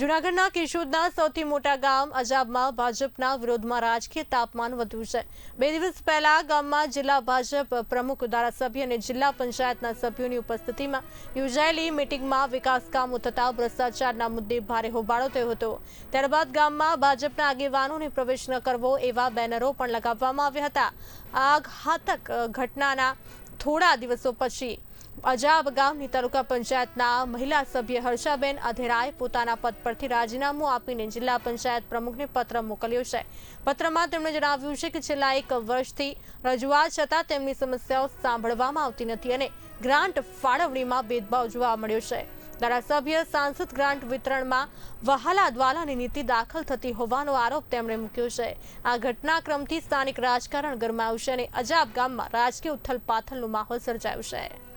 જૂનાગઢના કેશોદના સૌથી મોટા ગામ અજાબમાં ભાજપના વિરોધમાં રાજકીય તાપમાન વધ્યું છે. બે દિવસ પહેલા ગામમાં જિલ્લા ભાજપ પ્રમુખ ધારાસભ્ય અને જિલ્લા પંચાયતના સભ્યોની ઉપસ્થિતિમાં યોજાયેલી મિટિંગમાં વિકાસ કામો થતા ભ્રષ્ટાચારના મુદ્દે ભારે હોબાળો થયો હતો. ત્યારબાદ ગામમાં ભાજપના આગેવાનોને પ્રવેશ ન કરવો એવા બેનરો પણ લગાવવામાં આવ્યા હતા. આ ઘટનાના થોડા દિવસો પછી અજાબ ગામની તાલુકા પંચાયતના મહિલા સભ્ય હર્ષાબેન અધેરાએ પોતાના પદ પરથી રાજીનામું આપીને જિલ્લા પંચાયત પ્રમુખને પત્ર મોકલ્યો છે. પત્રમાં તેમણે જણાવ્યું છે કે છેલ્લા એક વર્ષથી રજૂઆત છતાં તેમની સમસ્યાઓ સાંભળવામાં આવતી નથી અને ગ્રાન્ટ ફાળવણીમાં ભેદભાવ જોવા મળ્યો છે. ધારાસભ્ય, સાંસદ ગ્રાન્ટ વિતરણમાં વહાલા દ્વાલાની નીતિ દાખલ થતી હોવાનો આરોપ તેમણે મૂક્યો છે. આ ઘટનાક્રમથી સ્થાનિક રાજકારણ ગરમાયું છે અને અજાબ ગામમાં રાજકીય ઉથલપાથલનો માહોલ સર્જાયો છે.